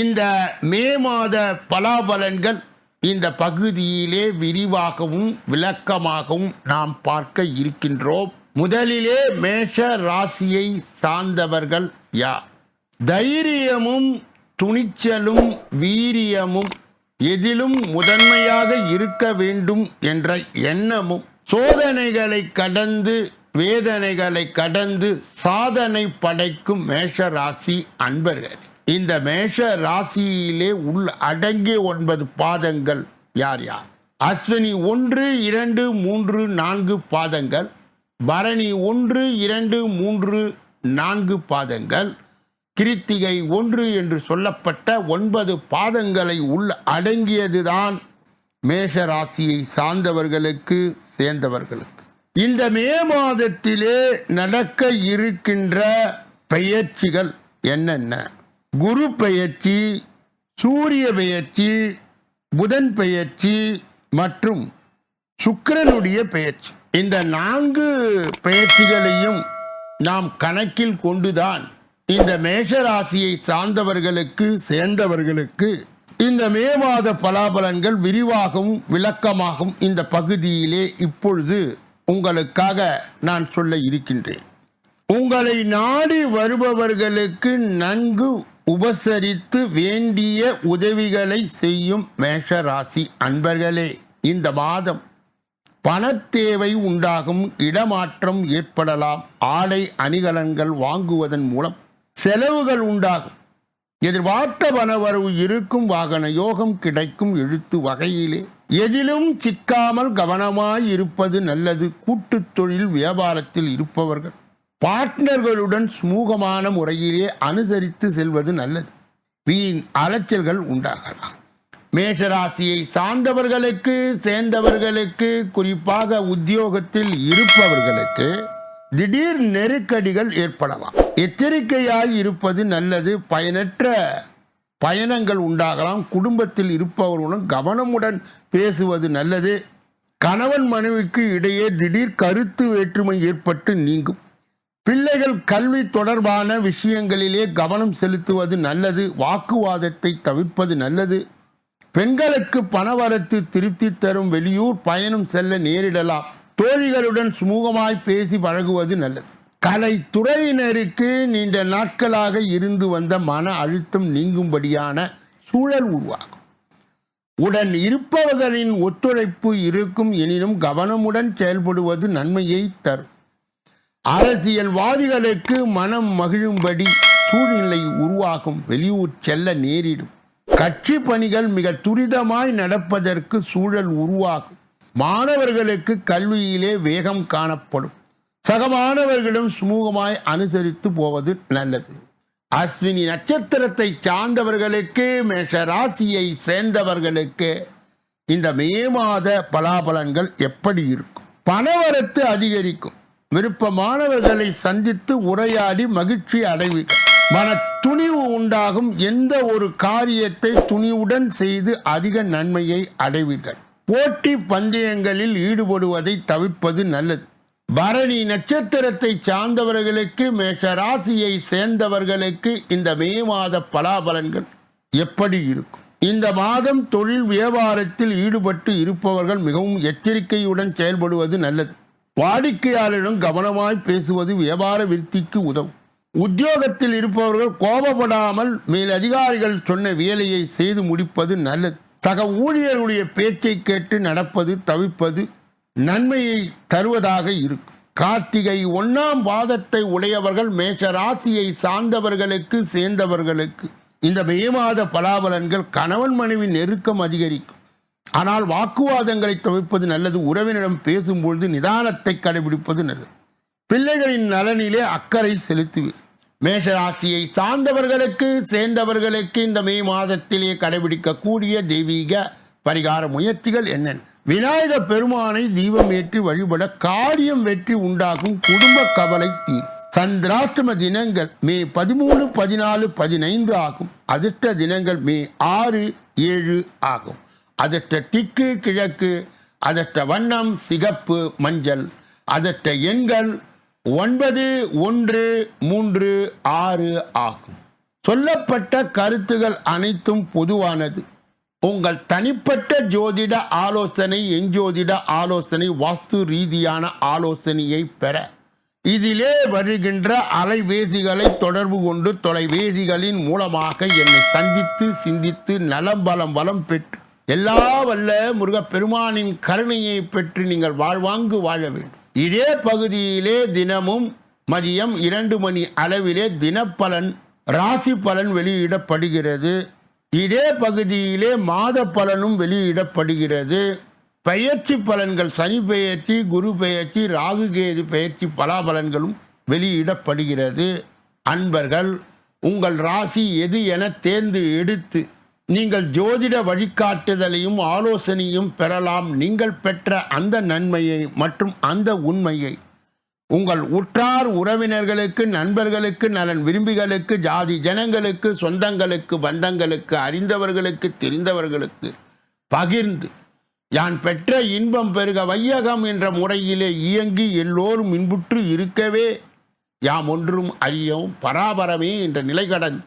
இந்த மே மாத பலாபலன்கள் இந்த பகுதியிலே விரிவாகவும் விளக்கமாகவும் நாம் பார்க்க இருக்கின்றோம். முதலிலே மேஷ ராசியை சார்ந்தவர்கள் யார்? தைரியமும் துணிச்சலும் வீரியமும் எதிலும் முதன்மையாக இருக்க வேண்டும் என்ற எண்ணமும் சோதனைகளை கடந்து வேதனைகளை கடந்து சாதனை படைக்கும் மேஷ ராசி அன்பர்கள். இந்த மேஷ ராசியிலே உள் அடங்கிய ஒன்பது பாதங்கள். யார் யார்? அஸ்வினி ஒன்று இரண்டு மூன்று நான்கு பாதங்கள். பரணி ஒன்று இரண்டு மூன்று நான்கு பாதங்கள். கிருத்திகை ஒன்று என்று சொல்லப்பட்ட ஒன்பது பாதங்களை உள் அடங்கியதுதான் மேஷ ராசியை சார்ந்தவர்களுக்கு சேர்ந்தவர்களுக்கு. இந்த மே மாதத்திலே நடக்க இருக்கின்ற பெயர்ச்சிகள் என்னென்ன? குரு பெயர்ச்சி சூரிய பெயர்ச்சி புதன் பெயர்ச்சி மற்றும் சுக்கரனுடைய பெயர்ச்சி. இந்த நான்கு பெயர்ச்சிகளையும் நாம் கணக்கில் கொண்டுதான் இந்த மேஷராசியை சார்ந்தவர்களுக்கு சேர்ந்தவர்களுக்கு இந்த மே மாத பலாபலன்கள் விரிவாகவும் விளக்கமாகவும் இந்த பகுதியிலே இப்பொழுது உங்களுக்காக நான் சொல்ல இருக்கின்றேன். உங்களை நாடி வருபவர்களுக்கு நன்கு உபசரித்து வேண்டிய உதவிகளை செய்யும் மேஷராசி அன்பர்களே இந்த மாதம் பணத்தேவை உண்டாகும் இடமாற்றம் ஏற்படலாம் ஆடை அணிகலன்கள் வாங்குவதன் மூலம் செலவுகள் உண்டாகும். எதிர்பார்த்த பணவரவு இருக்கும் வாகன யோகம் கிடைக்கும் எழுத்து வகையிலே. எதிலும் சிக்காமல் கவனமாய் இருப்பது நல்லது. கூட்டுத் தொழில் வியாபாரத்தில் இருப்பவர்கள் பார்ட்னர்களுடன் சுமூகமான முறையிலே அனுசரித்து செல்வது நல்லது. வீண் அலைச்சல்கள் உண்டாகலாம். மேஷராசியை சார்ந்தவர்களுக்கு சேர்ந்தவர்களுக்கு குறிப்பாக உத்தியோகத்தில் இருப்பவர்களுக்கு திடீர் நெருக்கடிகள் ஏற்படலாம். எச்சரிக்கையாய் இருப்பது நல்லது. பயனற்ற பயணங்கள் உண்டாகலாம். குடும்பத்தில் இருப்பவர்களுடன் கவனமுடன் பேசுவது நல்லது. கணவன் மனைவிக்கு இடையே திடீர் கருத்து வேற்றுமை ஏற்பட்டு நீங்கும். பிள்ளைகள் கல்வி தொடர்பான விஷயங்களிலே கவனம் செலுத்துவது நல்லது வாக்குவாதத்தை தவிர்ப்பது நல்லது. பெண்களுக்கு பணவரத்து திருப்தி தரும் வெளியூர் பயணம் செல்ல நேரிடலாம். தோழிகளுடன் சுமூகமாய் பேசி பழகுவது நல்லது. கலைத்துறையினருக்கு நீண்ட நாட்களாக இருந்து வந்த மன அழுத்தம் நீங்கும்படியான சூழல் உருவாகும். உடன் இருப்பவர்களின் ஒத்துழைப்பு இருக்கும் எனினும் கவனமுடன் செயல்படுவது நன்மையை தரும். அரசியல்வாதிகளுக்கு மனம் மகிழும்படி சூழ்நிலை உருவாகும். வெளியூர் செல்ல நேரிடும். கட்சி பணிகள் மிக துரிதமாய் நடப்பதற்கு சூழல் உருவாகும். மாணவர்களுக்கு கல்வியிலே வேகம் காணப்படும். சக மாணவர்களும் சுமூகமாய் அனுசரித்து போவது நல்லது. அஸ்வினி நட்சத்திரத்தை சார்ந்தவர்களுக்கு மேஷ ராசியை சேர்ந்தவர்களுக்கு இந்த மே மாத பலாபலன்கள் எப்படி இருக்கும்? பணவரத்து அதிகரிக்கும். விருப்பமானவர்களை சந்தித்து உரையாடி மகிழ்ச்சி அடைவீர்கள் மன துணிவு உண்டாகும் எந்த ஒரு காரியத்தை துணிவுடன் செய்து அதிக நன்மையை அடைவீர்கள். போட்டி பந்தயங்களில் ஈடுபடுவதை தவிர்ப்பது நல்லது. பரணி நட்சத்திரத்தை சார்ந்தவர்களுக்கு மேஷராசியை சேர்ந்தவர்களுக்கு இந்த மே மாத பலாபலன்கள் எப்படி இருக்கும்? இந்த மாதம் தொழில் வியாபாரத்தில் ஈடுபட்டு இருப்பவர்கள் மிகவும் எச்சரிக்கையுடன் செயல்படுவது நல்லது. வாடிக்கையாளரிடம் கவனமாய் பேசுவது வியாபார விருத்திக்கு உதவும். உத்தியோகத்தில் இருப்பவர்கள் கோபப்படாமல் மேலதிகாரிகள் சொன்ன வேலையை செய்து முடிப்பது நல்லது. சக ஊழியர்களுடைய பேச்சை கேட்டு நடப்பது தவிர்ப்பது நன்மையை தருவதாக இருக்கும். கார்த்திகை ஒன்றாம் வாதத்தை உடையவர்கள் மேஷ ராசியை சார்ந்தவர்களுக்கு சேர்ந்தவர்களுக்கு இந்த மே மாத பலாபலன்கள் கணவன் மனைவி நெருக்கம் அதிகரிக்கும். ஆனால் வாக்குவாதங்களை தவிர்ப்பது நல்லது. உறவினரிடம் பேசும்பொழுது நிதானத்தை கடைபிடிப்பது நல்லது. பிள்ளைகளின் நலனிலே அக்கறை செலுத்துவேன் மேஷராசியை சார்ந்தவர்களுக்கு சேர்ந்தவர்களுக்கு இந்த மே மாதத்திலே கடைபிடிக்கக்கூடிய தெய்வீக பரிகார முயற்சிகள் என்னென்ன? விநாயக பெருமானை தீபம் ஏற்றி வழிபட காரியம் வெற்றி உண்டாகும் குடும்ப கவலை தீர். சந்திராஷ்டம தினங்கள் மே பதிமூணு பதினாலு பதினைந்து ஆகும். அதிர்ஷ்ட தினங்கள் மே ஆறு ஏழு ஆகும். அதற்ற திக்கு கிழக்கு அதற்ற வண்ணம் சிகப்பு மஞ்சள் அதற்ற எண்கள் ஒன்பது ஒன்று மூன்று ஆறு ஆகும். சொல்லப்பட்ட கருத்துகள் அனைத்தும் பொதுவானது. உங்கள் தனிப்பட்ட ஜோதிட ஆலோசனை எஞ்சோதிட ஆலோசனை வாஸ்து ரீதியான ஆலோசனையை பெற. இதிலே வருகின்ற அலைபேசிகளை தொடர்பு கொண்டு தொலைபேசிகளின் மூலமாக என்னை சந்தித்து சிந்தித்து நலம் பலம் வளம் பெற்று எல்லா வல்ல முருகப்பெருமானின் கருணையை பெற்று நீங்கள் வாழ்வாங்கு வாழ வேண்டும். இதே பகுதியிலே தினமும் மதியம் இரண்டு மணி அளவிலே தினப்பலன் ராசி பலன் வெளியிடப்படுகிறது. இதே பகுதியிலே மாத பலனும் வெளியிடப்படுகிறது. பெயர்ச்சி பலன்கள் சனி பெயர்ச்சி குரு பெயர்ச்சி ராகு கேது பெயர்ச்சி பலாபலன்களும் வெளியிடப்படுகிறது. அன்பர்கள் உங்கள் ராசி எது என தேர்ந்து எடுத்து நீங்கள் ஜோதிட வழிகாட்டுதலையும் ஆலோசனையும் பெறலாம். நீங்கள் பெற்ற அந்த நன்மையை மற்றும் அந்த உண்மையை உங்கள் உற்றார் உறவினர்களுக்கு நண்பர்களுக்கு நலன் விரும்பிகளுக்கு ஜாதி ஜனங்களுக்கு சொந்தங்களுக்கு பந்தங்களுக்கு அறிந்தவர்களுக்கு தெரிந்தவர்களுக்கு பகிர்ந்து யான் பெற்ற இன்பம் பெருக வையகம் என்ற முறையிலே இயங்கி எல்லோரும் இன்புற்று இருக்கவே யாம் ஒன்றும் அறியவும் பராபரமே என்ற நிலை கடந்து